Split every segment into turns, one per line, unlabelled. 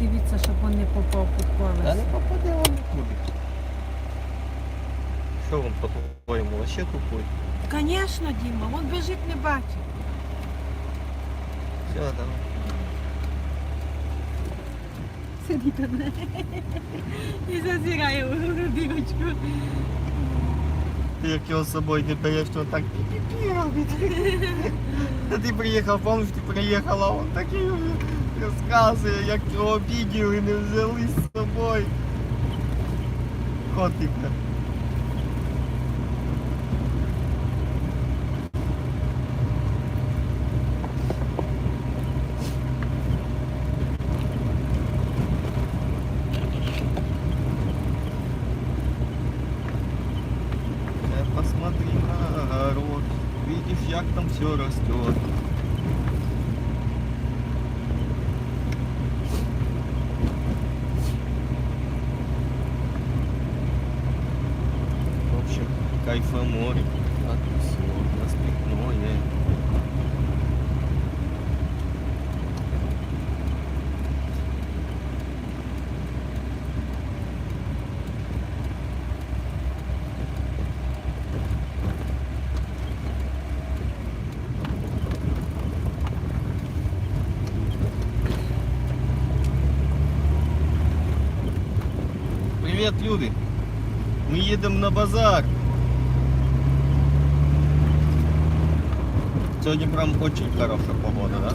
дивіться, щоб він не попав під
Та
колесо.
не попаде он нікуди. Що він по-твоєму, вообще тупой?
Звісно, Діма, він біжить не бачить.
Все, давай.
Сидить одне. І зазирає у дірочку.
Ти як його з собою не береш, то так пі-пі-пі робить. Та ти приїхав, помниш, ти приїхала, він такий розказує, як його обіділи, не взяли з собою. Котика. Э, Посмотри на огород, видишь, як там все растет. Кайфа море, распитное. Привет, люди! Мы едем на базар. Сегодня прям очень хорошая погода, да?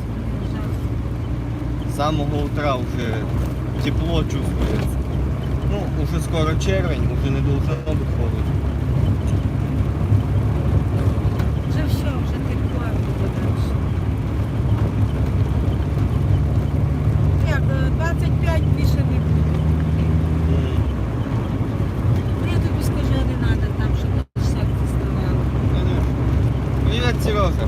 С самого утра уже тепло чувствуется. Ну, уже скоро червень, уже не должно быть холодно.
Вже все, вже тепло подальше. Як, е, 25 більше не буде. Ну, Я тобі скажу, не треба там, щоб серце стояло.
конечно. Привет, Сережа.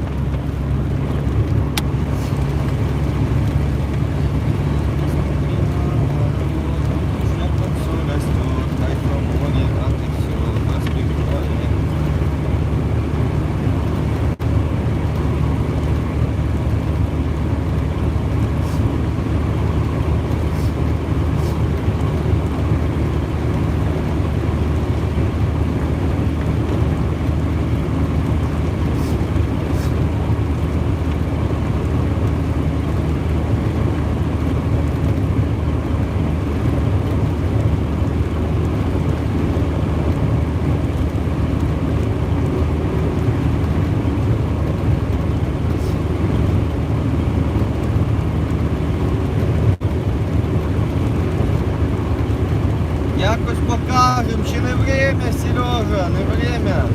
Покажем, ще не время, Сережа, не время.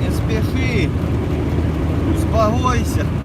Не спеши. Успокойся.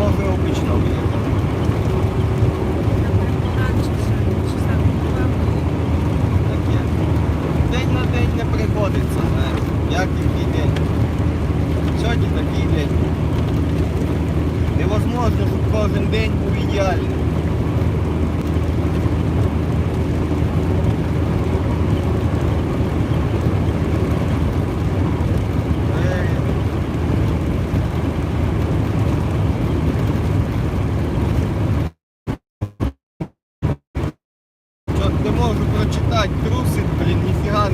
сьогодні Боже обично виїхали.
Раніше ще часа не
Таке. День на день не приходиться, знаєш. Як який день. Сьогодні такий день. Невозможно, щоб кожен день був ідеальний. прочитати, трусить, блін, ніфіга.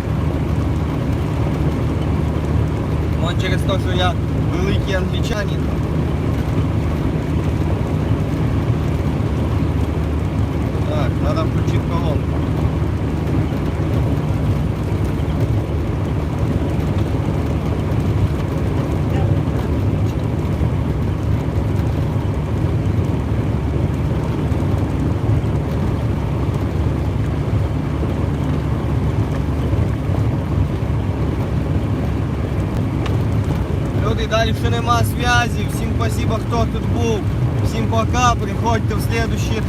Може через те, що я великий англічанин. Так, треба включити колонку. люди, далі нема зв'язі. Всім спасибо, хто тут був. Всім пока, приходьте в следующие